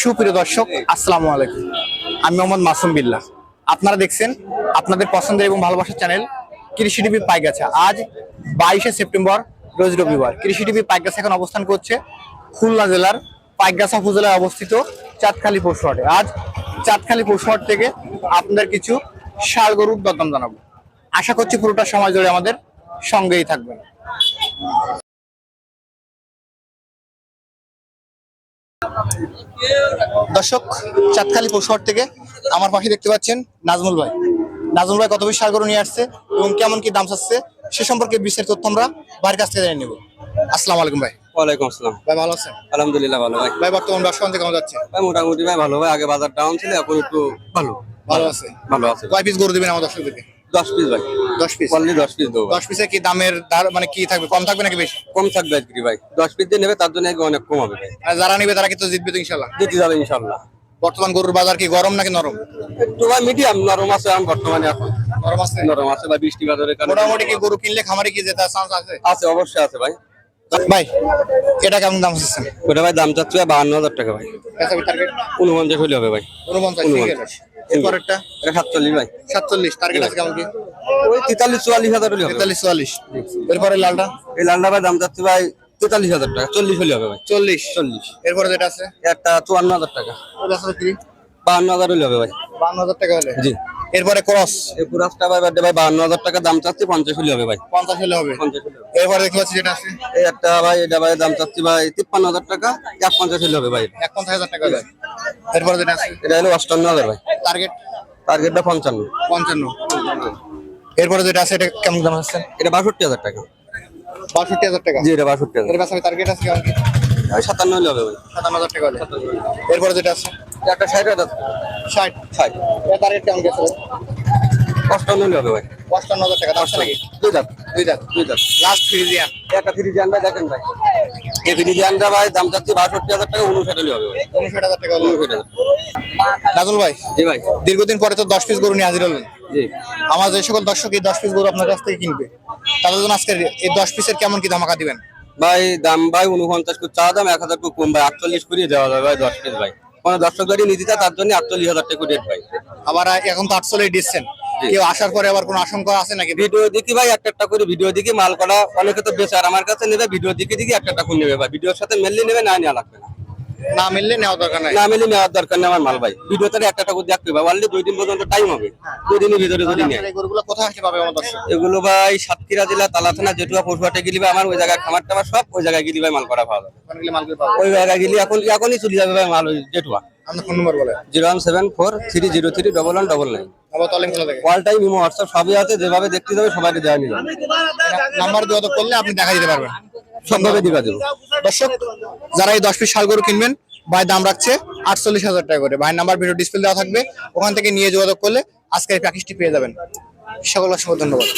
সুপ্রিয় দর্শক, আসসালামু আলাইকুম। আমি মোহাম্মদ মাসুম বিল্লাহ। আপনারা দেখছেন আপনাদের পছন্দের এবং ভালোবাসার চ্যানেল কৃষি টিভি পাইগাছা। আজ বাইশে সেপ্টেম্বর, রোজ রবিবার। কৃষি টিভি পাইগাছা এখন অবস্থান করছে খুলনা জেলার পাইগাছা উপজেলায় অবস্থিত চাঁদখালি পশুহাটে আজ চাঁদখালি পশুহাট থেকে আপনাদের কিছু ষাড় গরুর দরদাম জানাব। আশা করছি পুরোটা সময় জুড়ে আমাদের সঙ্গেই থাকবেন। দর্শক চাঁদখালি পশুহাট থেকে আমার পাশে দেখতে পাচ্ছেন নাজমুল ভাই। নাজমুল ভাই কত বেশি সার গরু নিয়ে আসছে এবং কেমন কি দাম চাচ্ছে সে সম্পর্কে বিস্তারিত তথ্য আমরা ভাইয়ের কাছ থেকে জেনে নেব। আসসালামু আলাইকুম ভাই। ওয়ালাইকুম আসসালাম। ভাই ভালো আছেন? আলহামদুলিল্লাহ ভালো ভাই। ভাই বর্তমান ব্যবসা কেমন যাচ্ছে? ভাই মোটামুটি ভাই ভালো ভাই আগে বাজার ডাউন ছিল এখন একটু ভালো। ভালো আছে। ভালো আছে। কয় পিস গরু দিবেন আমার দর্শকদেরকে? দশ পিস ভাই। দশ পিস অনলি দশ পিস দেবো। দশ পিসে কি দামের মানে কি থাকবে? কম থাকবে নাকি বেশি? কম থাকবে আজকে ভাই। দশ পিস দিয়ে নেবে তার জন্য অনেক কম হবে ভাই। আর যারা নিবে তারা কিন্তু জিতবে তো ইনশাল্লাহ দিতে যাবে ইনশাল্লাহ বর্তমান গরুর বাজার কি গরম নাকি নরম? একটু ভাই মিডিয়াম নরম আছে এখন বর্তমানে এখন। নরম আছে? নরম আছে ভাই বৃষ্টি বাজারের কারণে। মোটামুটি কি গরু কিনলে খামারে কি যেতে চান্স আছে? আছে অবশ্যই আছে ভাই। ভাই এটা কেমন দাম হচ্ছে? ওটা ভাই দাম চাচ্ছে বাহান্ন হাজার টাকা ভাই। টার্গেট উনপঞ্চাশ হলে হবে ভাই। উনপঞ্চাশ উনপঞ্চাশ। এটা সাতচল্লিশ ভাই। সাতচল্লিশ টার্গেট আছে কেমন কি? ওই তেতাল্লিশ চুয়াল্লিশ হাজার হলে হবে। তেতাল্লিশ চুয়াল্লিশ। এরপরে লালটা? এই লালটা ভাই দাম চাচ্ছে ভাই তেতাল্লিশ হাজার টাকা চল্লিশ হলে হবে ভাই। চল্লিশ। চল্লিশ। এরপরে যেটা আছে? একটা চুয়ান্ন হাজার টাকা। বাহান্ন হাজার হলে হবে ভাই। বান্ন হাজার টাকা হলে? জি। এরপরে ক্রস? এই পুরাসটা ভাই ভাই বাহান্ন হাজার টাকা দাম চাচ্ছি পঞ্চাশ হলে হবে ভাই। পঞ্চাশ হলে হবে। এরপরে দেখতে পাচ্ছি যেটা আছে? এই একটা ভাই এটা ভাই দাম চাচ্ছি ভাই তিপ্পান্ন হাজার টাকা এক পঞ্চাশ হলে হবে ভাই। এক পঞ্চাশ হাজার টাকা হলে। এরপরে যেটা আছে? এটা হলো অষ্টান্ন হাজার ভাই। টার্গেট টার্গেটটা পঞ্চান্ন। পঞ্চান্ন। এরপরে যেটা আছে এটা কেমন দাম আছে? এটা বাষট্টি হাজার টাকা। বাষট্টি হাজার টাকা? জি এটা বাষট্টি হাজার। এর পাশে টার্গেট আছে কেমন কি? সাতান্ন হলে হবে ভাই সাতান্ন হাজার টাকা হলে। এরপরে যেটা আছে? এটা একটা ষাট হাজার। ষাট? ষাট। তার টার্গেট কেমন গেছে? অষ্টান্ন হলে হবে ভাই পঞ্চান্ন হাজার টাকা দাম আছে নাকি দুই দাঁত। দুই দাঁত দুই দাঁত। লাস্ট ফ্রিজিয়ান একটা ফ্রিজিয়ান ভাই দেখেন ভাই। এই ভাই দাম চাচ্ছি বাষট্টি হাজার টাকা হবে উনষাট হাজার টাকা উনষাট হাজার। ভাই জি ভাই। দীর্ঘদিন পরে তো দশ পিস গরু নিয়ে হাজির হলেন। জি। আমার যে সকল দর্শক এই দশ পিস গরু আপনার কাছ থেকে কিনবে তাদের জন্য আজকে এই দশ পিসের কেমন কি ধামাকা দিবেন? ভাই দাম ভাই উনপঞ্চাশ চা দাম এক হাজার করে কম ভাই আটচল্লিশ দেওয়া যাবে ভাই দশ পিস ভাই। কোনো দর্শক গাড়ি নিতে তার জন্য আটচল্লিশ হাজার টাকা রেট ভাই। আবার এখন তো আটচল্লিশ দিচ্ছেন। কেউ আসার পরে আবার কোনো আশঙ্কা আছে নাকি? ভিডিও দেখি ভাই একটা একটা করে ভিডিও মাল করা অনেকে তো বেচার। আমার কাছে নেবে ভিডিও একটা একটা করে নেবে ভাই। ভিডিওর সাথে মেনলি নেবে না নেওয়া লাগবে না। না মিললে নেওয়া দরকার নাই। না মেনলি নেওয়ার দরকার নেই আমার মাল ভাই। ভিডিওতে একটা অলরেডি দুই দিন পর্যন্ত টাইম হবে। দুই দিনের ভিতরে যদি নেয়। আপনার কোথায় আসতে পাবে আমার দর্শক? এগুলো ভাই সাতক্ষীরা জেলা তালা থানা জেঠুয়া পশুহাটে গেলি ভাই আমার ওই জায়গায় খামার টামার সব ওই জায়গায় গেলি ভাই মাল করা পাওয়া যাবে। পাবো ওই জায়গায় গেলি এখন এখনই চলে যাবে ভাই মাল ওই জেঠুয়া। আপনার ফোন নম্বর বলে zero one seven four three zero three double one double nine. আবার তলিম খোলা থাকে? অল টাইম ইমো হোয়াটসঅ্যাপ সবই আছে যেভাবে দেখতে যাবে দেওয়া নাম্বার যোগাযোগ করলে আপনি দেখা দিতে পারবেন। সবভাবে দিবা দেবো দর্শক যারা এই দশ পিস শাল গরু কিনবেন ভাই দাম রাখছে আটচল্লিশ হাজার টাকা করে। ভাইয়ের নাম্বার ভিডিও ডিসপ্লে দেওয়া থাকবে। ওখান থেকে নিয়ে যোগাযোগ করলে আজকের প্যাকেজটি পেয়ে যাবেন। সকল অসংখ্য ধন্যবাদ।